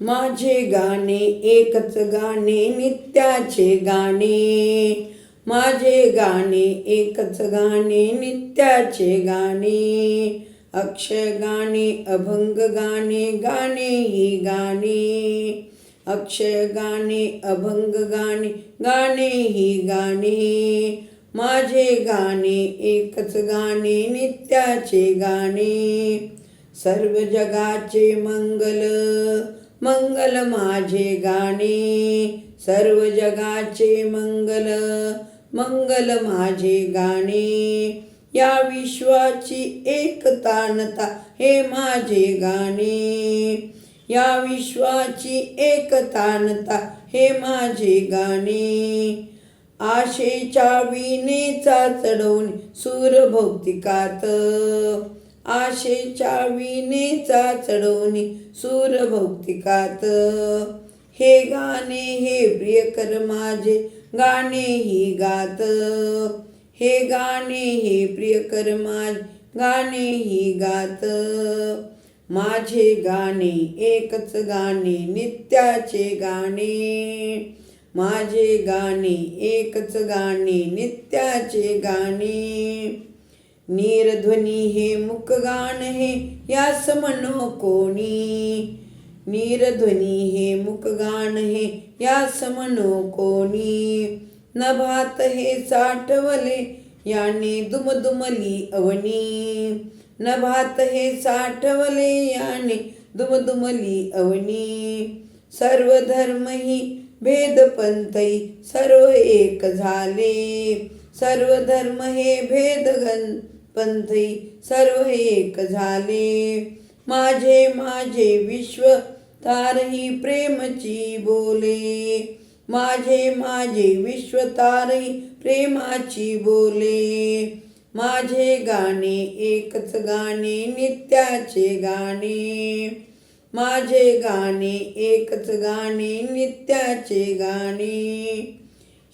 माझे गाणे एकच गाणे नित्याचे गाणे. माझे गाणे एकच गाणे नित्याचे गाणे. अक्षय गाणे अभंग गाणे गाणे ही गाणे. अक्षय गाणे अभंग गाणे गाणे ही गाणे. माझे गाणे एकच गाणे नित्याचे गाणे. सर्व जगाचे मंगल मंगल माझे गाणे सर्व जगाचे मंगल मंगल माझे गाणे. या विश्वाची एकतानता हे माझे गाणे. या विश्वाची एकतानता हे माझे गाणे. आशेच्या विनेचा चढवून सूर भौतिकात आशेच्या विनेचा चढवणी सूर भौतिकात. हे गाणे हे प्रियकर माझे गाणे ही गात. हे गाणे हे प्रियकर माझे गाणे ही गात. माझे गाणे एकच गाणे नित्याचे गाणे. माझे गाणे एकच गाणे नित्याचे गाणे. नीरध्वनी हे मुकगान हे यास मनो कोणी. नीरध्वनी हे मुकगान हे यास मनो कोणी. नभात हे साठवले याने दुमदुमली अवनी. नभात हे साठवले याने दुमदुमली अवनी. सर्व धर्म ही भेदपंथई सर्व एक झाले. सर्व धर्म हे भेदगन पंथई सर्व एक झाले. माझे माझे विश्व तारही प्रेमची बोले. माझे माझे विश्व तारही प्रेमाची बोले. माझे गाणे एकच गाणे नित्याचे गाणे. माझे गाणे एकच गाणे नित्याचे गाणे.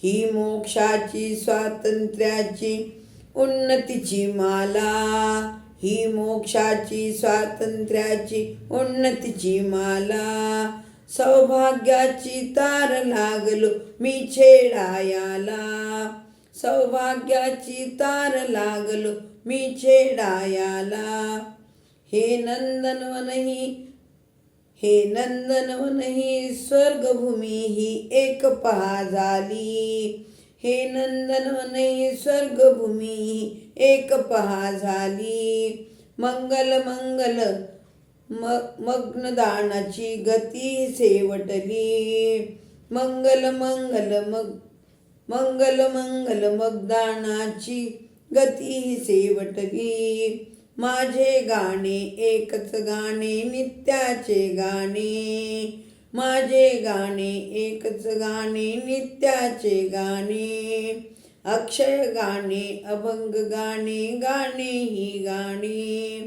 ही मोक्षाची स्वातंत्र्याची उन्नतीची माला ही मोक्षाची स्वातंत्र्याची उन्नतीची माला. सौभाग्याची तार लागलो मी छेडायाला. सौभाग्याची तार लागलो मी छेडायाला. हे नंदनवनही हे नंदनवनही स्वर्गभूमी ही एक पहा झाली. हे नंदनवनही स्वर्गभूमी एक पहा झाली. मंगल मंगल म मग्नदानाची गती सेवटली. मंगल मंगल मग मंगल मंगल मगदानाची गती सेवटली. माझे गाणे एकच गाणे नित्याचे गाणे. माझे गाणे एकच गाणे नित्याचे गाणे. अक्षय गाणे अभंग गाणे गाणे ही गाणे.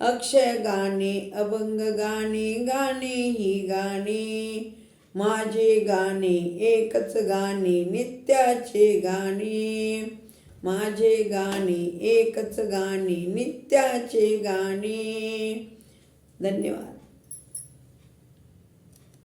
अक्षय गाणे अभंग गाणे गाणे ही गाणे. माझे गाणे एकच गाणे नित्याचे गाणे. माझे गाणे एकच गाणे नित्याचे गाणे. धन्यवाद.